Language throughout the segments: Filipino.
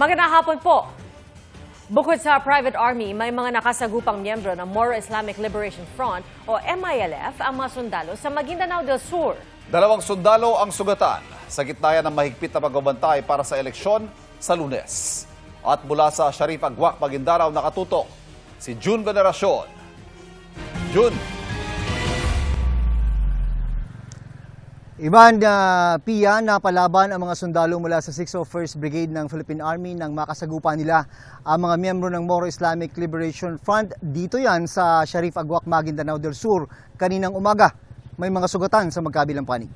Magandang hapon po. Bukod sa private army, may mga nakasagupang miyembro ng Moro Islamic Liberation Front o MILF ang mga sundalo sa Maguindanao del Sur. Dalawang sundalo ang sugatan sa gitna ng mahigpit na pagbabantay para sa eleksyon sa lunes. At mula sa Sharif Agwak, Maguindanao nakatutok si June Veneracion. June, Ivan uh, Pia, napalaban ang mga sundalo mula sa 601st Brigade ng Philippine Army nang makasagupa nila ang mga miyembro ng Moro Islamic Liberation Front. Dito yan sa Sharif Agwak, Maguindanao del Sur. Kaninang umaga, may mga sugatan sa magkabilang panig.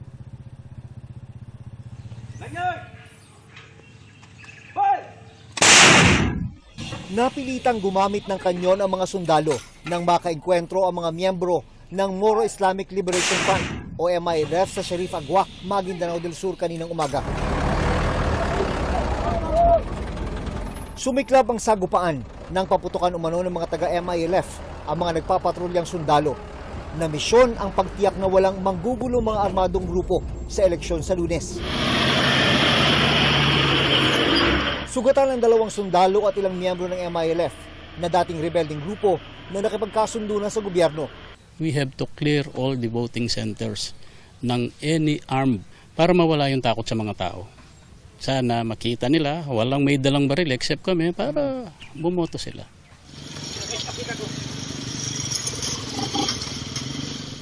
Napilitang gumamit ng kanyon ang mga sundalo nang makaengkwentro ang mga miyembro ng Moro Islamic Liberation Front o MILF sa Sharif Agwak, Maguindanao del Sur kaninang umaga. Sumiklab ang sagupaan ng paputukan umano ng mga taga-MILF ang mga nagpapatrulyang sundalo na misyon ang pagtiyak na walang manggugulo mga armadong grupo sa eleksyon sa lunes. Sugatan ng dalawang sundalo at ilang miyembro ng MILF na dating rebelding grupo na nakipagkasundo na sa gobyerno. We have to clear all the voting centers ng any arm para mawala yung takot sa mga tao. Sana makita nila, walang may dalang baril except kami para bumoto sila.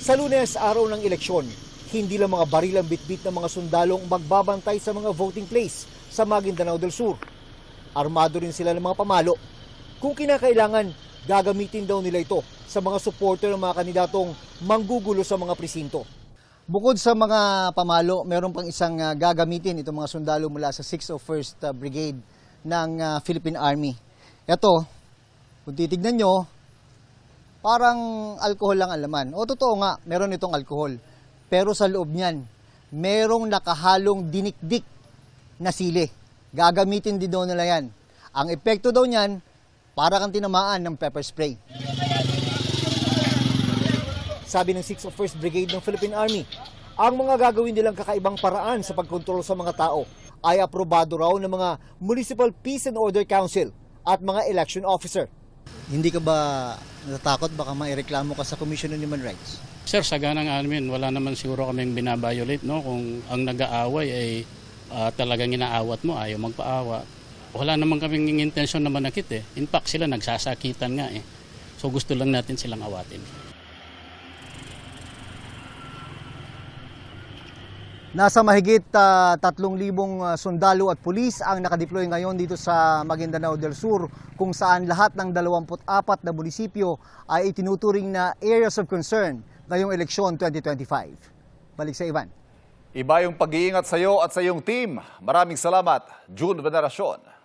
Sa lunes, araw ng eleksyon, hindi lang mga baril ang bitbit ng mga sundalong magbabantay sa mga voting place sa Maguindanao del Sur. Armado rin sila ng mga pamalo. Kung kinakailangan, gagamitin daw nila ito sa mga supporter ng mga kandidatong manggugulo sa mga presinto. Bukod sa mga pamalo, meron pang isang ah, gagamitin itong mga sundalo mula sa 601st ah, Brigade ng ah, Philippine Army. Ito, kung titignan nyo, parang alcohol lang ang laman. O totoo nga, meron itong alcohol. Pero sa loob niyan, merong nakahalong dinikdik na sili. Gagamitin din daw nila yan. Ang epekto daw niyan, para kang tinamaan ng pepper spray. Sabi ng 601st Brigade ng Philippine Army, ang mga gagawin nilang kakaibang paraan sa pagkontrol sa mga tao ay aprobado raw ng mga Municipal Peace and Order Council at mga election officer. Hindi ka ba natatakot baka maireklamo ka sa Commission on Human Rights? Sir, sa ganang amin, wala naman siguro kaming binabiolate, no? Kung ang nag-aaway ay ah, talagang inaawat mo, ayaw magpaawa. Wala naman kaming intensyon na manakit eh. In fact, sila nagsasakitan nga eh. So gusto lang natin silang awatin. Nasa mahigit ah, 3,000 ah, sundalo at pulis ang nakadeploy ngayon dito sa Maguindanao del Sur kung saan lahat ng 24 na munisipyo ay itinuturing na areas of concern ngayong eleksyon 2025. Balik sa Ivan. iba yung pag-iingat sa iyo at sa iyong team. Maraming salamat, June Veneracion.